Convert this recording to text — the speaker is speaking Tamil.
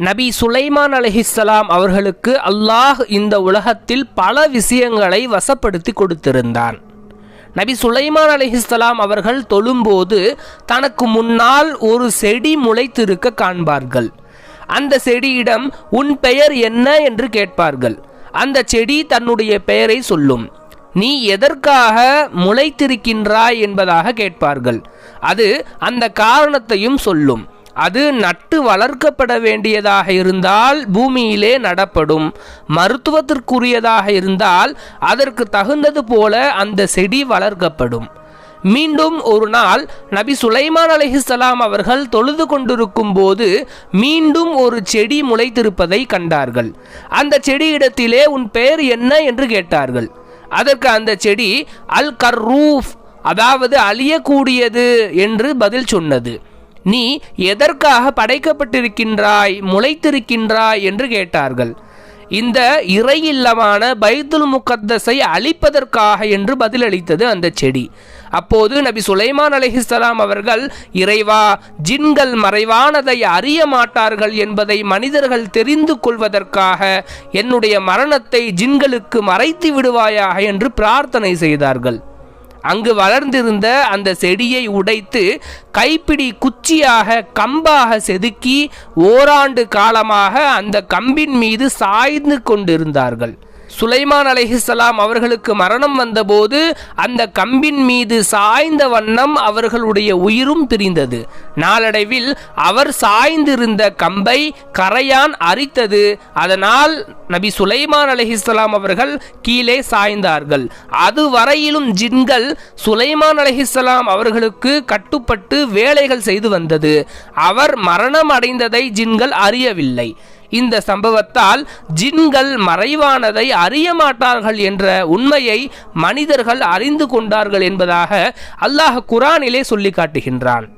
நபி சுலைமான் அலஹிஸ்ஸலாம் அவர்களுக்கு அல்லாஹ் இந்த உலகத்தில் பல விஷயங்களை வசப்படுத்தி கொடுத்திருந்தான். நபி சுலைமான் அலிஹிஸ்லாம் அவர்கள் தொழும்போது தனக்கு முன்னால் ஒரு செடி முளைத்திருக்க காண்பார்கள். அந்த செடியிடம் உன் பெயர் என்ன என்று கேட்பார்கள். அந்த செடி தன்னுடைய பெயரை சொல்லும். நீ எதற்காக முளைத்திருக்கின்றாய்? என்பதாக கேட்பார்கள். அது அந்த காரணத்தையும் சொல்லும். அது நட்டு வளர்க்கப்பட வேண்டியதாக இருந்தால் பூமியிலே நடப்படும். மருத்துவத்திற்குரியதாக இருந்தால் அதற்கு தகுந்தது போல அந்த செடி வளர்க்கப்படும். மீண்டும் ஒரு நாள் நபி சுலைமான் அலிஹிசலாம் அவர்கள் தொழுது கொண்டிருக்கும் போது மீண்டும் ஒரு செடி முளைத்திருப்பதை கண்டார்கள். அந்த செடியிடத்திலே உன் பெயர் என்ன என்று கேட்டார்கள். அதற்கு அந்த செடி அல் கர்ரூஃப் அதாவது அழியக்கூடியது என்று பதில் சொன்னது. நீ எதற்காக படைக்கப்பட்டிருக்கின்றாய் முளைத்திருக்கின்றாய் என்று கேட்டார்கள். இந்த இறை இல்லமான பைத்துல் முகத்தஸை அழிப்பதற்காக என்று பதிலளித்தது அந்த செடி. அப்போது நபி சுலைமான் அலிஹிஸ்லாம் அவர்கள் இறைவா ஜின்கள் மறைவானதை அறிய மாட்டார்கள் என்பதை மனிதர்கள் தெரிந்து கொள்வதற்காக என்னுடைய மரணத்தை ஜின்களுக்கு மறைத்து விடுவாயாக என்று பிரார்த்தனை செய்தார்கள். அங்கு வளர்ந்திருந்த அந்த செடியை உடைத்து கைப்பிடி குச்சியாக கம்பாக செதுக்கி ஓராண்டு காலமாக அந்த கம்பின் மீது சாய்ந்து கொண்டிருந்தார்கள். சுலைமான் அலைஹிஸ்ஸலாம் அவர்களுக்கு மரணம் வந்தபோது அந்த கம்பின் மீது சாய்ந்த வண்ணம் அவர்களுடைய உயிரும் பிரிந்தது நாளடைவில் அவர் சாய்ந்திருந்த கம்பை கரையான் அரித்தது. அதனால் நபி சுலைமான் அலஹிஸ்லாம் அவர்கள் கீழே சாய்ந்தார்கள். அதுவரையிலும் ஜின்கள் சுலைமான் அலஹிஸ்லாம் அவர்களுக்கு கட்டுப்பட்டு வேலைகள் செய்து வந்தது. அவர் மரணம் அடைந்ததை ஜின்கள் அறியவில்லை. இந்த சம்பவத்தால் ஜின்கள் மறைவானதை அறிய மாட்டார்கள் என்ற உண்மையை மனிதர்கள் அறிந்து கொண்டார்கள் என்பதாக அல்லாஹ் குரானிலே சொல்லி காட்டுகின்றான்